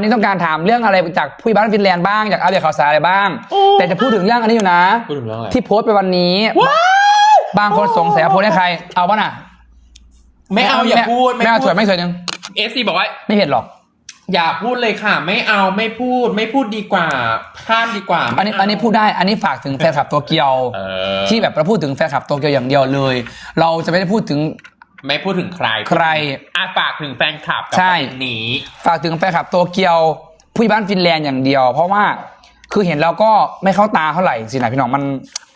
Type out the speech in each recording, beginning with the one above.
วันนี้ต้องการถามเรื่องอะไรจากผู้บ้านฟินแลนด์บ้างจากอัปเดตข่าวสารอะไรบ้าง แต่จะพูดถึงเรื่องอันนี้อยู่นะ พูดถึงเรื่องอะไร ที่โพสต์ไปวันนี้ บางคนสงสัยว่าโพสต์ให้ใคร เอาป่ะน่ะไม่เอาอย่าพูดไม่เอาสวยไม่สวยนึงเอฟซีบอกว่าไม่เห็นหรอก อย่าพูดเลยค่ะ ไม่เอาไม่พูด ไม่พูดดีกว่าข้ามดีกว่า อันนี้อันนี้พูดได้ อันนี้ฝากถึงแฟนคลับโตเกียวเออที่แบบเราพูดถึงแฟนคลับโตเกียวอย่างเดียวเลย เราจะไม่ได้พูดถึง ไม่พูดถึงใครใครอะฝากถึงแฟนคลับกับใช่ประเด็นนี้ ฝากถึงแฟนคลับโตเกียวผู้บ้านฟินแลนด์อย่างเดียว เพราะว่าคือเห็นเราก็ไม่เข้าตาเท่าไหร่สินะพี่น้องมัน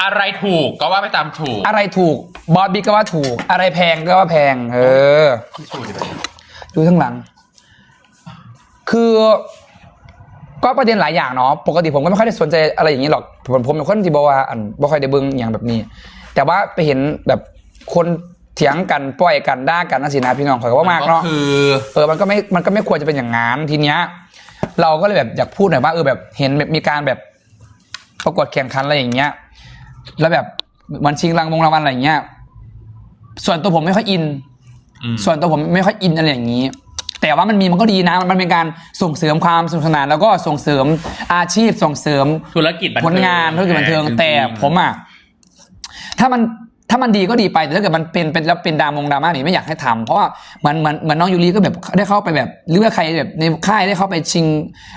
อะไรถูกก็ว่าไปตามถูกอะไรถูกบอสบิ๊กก็ว่าถูก อะไรแพงก็ว่าแพง เออที่ชูดิแบบนี้ดูข้างหลัง คือก็ประเด็นหลายอย่างเนาะ ปกติผมก็ไม่ค่อยได้สนใจอะไรอย่างนี้หรอก ผมผมเป็นคนที่บอกว่าอันบ่ค่อยได้เบิ่งอย่างแบบนี้ แต่ว่าไปเห็นแบบคน เถียงกันปล่อยกันด่ากันนั่นสินะพี่น้องข่อยก็ว่ามากเนาะคือ เออมันก็ไม่มันก็ไม่ควรจะเป็นอย่างนั้นทีเนี้ย เราก็เลยแบบอยากพูดหน่อยว่าเออแบบเห็นแบบมีการแบบประกวดแข่งขันอะไรอย่างเงี้ย แล้วแบบเหมันชิงรางวงรางวัลอะไรอย่างเงี้ย ส่วนตัวผมไม่ค่อยอิน อืม ส่วนตัวผมไม่ค่อยอินอะไรอย่างนี้ แต่ว่ามันมีมันก็ดีนะ มันเป็นการส่งเสริมความสนุกสนาน แล้วก็ส่งเสริมอาชีพส่งเสริม ธุรกิจบันผเทิลงานธุรกิจบันเทิงจริๆแต่ผมอะถ้ามัน ถ้ามันดีก็ดีไปแต่ถ้าเกิดมันเป็นเป็นแล้วเป็นดรามงดราม่านี่ไม่อยากให้ทำเพราะว่าเหมือนเหมือนเหมือนน้องยูริก็แบบได้เข้าไปแบบหรือว่าใครแบบในค่ายได้เข้าไปชิง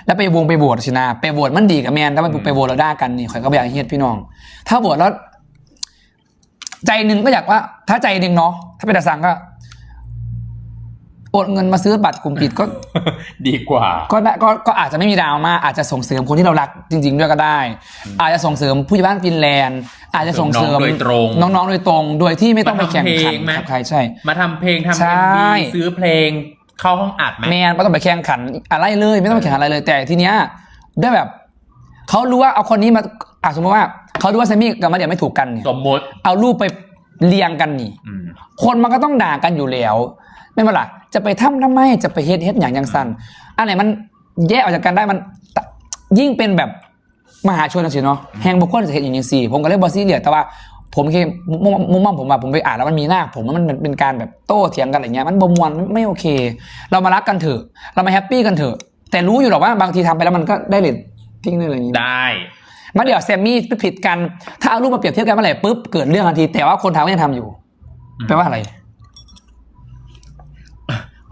แล้วไปวงไปโหวตสินะไปโหวตมันดีกับแมนถ้ามันไปโหวตแล้วได้กันนี่ข่อยก็ไม่อยากให้เฮ็ดพี่น้อง ถ้าโหวตแล้ว ใจหนึ่งก็อยากว่า ถ้าใจหนึ่งเนาะถ้าเป็นตาสังก็โอนเงินมาซื้อบัตรกลุ่มปิดก็ ดีกว่า ก็ได้ก็ก็อาจจะไม่มีดราม่าอาจจะส่งเสริมคนที่เรารักจริง ๆ ด้วยก็ได้ อาจจะส่งเสริมผู้ใหญ่บ้านฟินแลนด์ อาจจะส่งเสริมน้องๆโดยตรง น้องๆโดยตรง โดยที่ไม่ต้องไปแข่งขันมาทำเพลงไหม กับใครใช่ มาทำเพลงทำใช่ เอ็มบีซื้อเพลงเข้าห้องอัดไหม แมนไม่ต้องไปแข่งขันอะไรเลยไม่ต้องไปแข่งขันอะไรเลย แต่ทีเนี้ยได้แบบเขารู้ว่าเอาคนนี้มาอะสมมติว่าเขารู้ว่าแซมมี่กับมาเดียไม่ถูกกันเนี่ยสมมติเอารูปไปเรียงกันนี่ อืม คนมันก็ต้องด่ากันอยู่แล้วไม่เป็นไรจะไปทำทำไมจะไปเฮ็ดเฮ็ดอย่างยังสั้นอันไหนมันแยกออกจากกันได้มันตะยิ่งเป็นแบบ มหาชนสิเนาะแห่งบุคคลจะเห็นอย่างนี้สี่ผมก็เลยบอซี่เลียแต่ว่าผมแค่มุมมุมมองผมว่าผมไปอ่านแล้วมันมีหน้า ผมว่ามันเป็นเป็นการแบบโต้เถียงกันอะไรเงี้ยมันบมวนไม่โอเค เรามารักกันเถอะ เรามาแฮปปี้กันเถอะ แต่รู้อยู่หรอกว่าบางทีทำไปแล้วมันก็ได้เลททิ้งได้อะไรอย่างงี้ได้มาเดี๋ยวแซมมี่ไปผิดกันถ้าเอารูปมาเปรียบเทียบกันเมื่อไหร่ปุ๊บเกิดเรื่องทันที แต่ว่าคนทำก็ยังทำอยู่อืมแปลว่าอะไร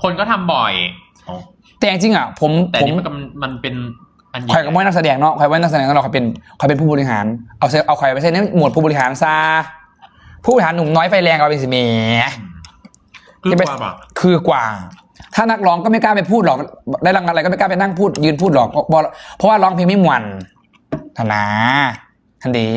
คนก็ทำบ่อยอ๋อแต่จริงๆอะ ผมแต่ผมนี่มันก็มันเป็น อันใหญ่ใครก็ไม่นักแสดงเนาะใครไม่นักแสดงเราใครเป็นใครเป็นผู้บริหาร เอาเซเอาใครไปใช้ในหมวดผู้บริหารซาผู้บริหารหนุ่มน้อยไฟแรงเอาเป็นสิเมคือจะไป ความอะคือกว่า ถ้านักร้องก็ไม่กล้าไปพูดหรอก ได้รางวัลอะไรก็ไม่กล้าไปนั่งพูดยืนพูดหรอกเพราะเพราะว่าร้องเพลงไม่มวนธนาทันดี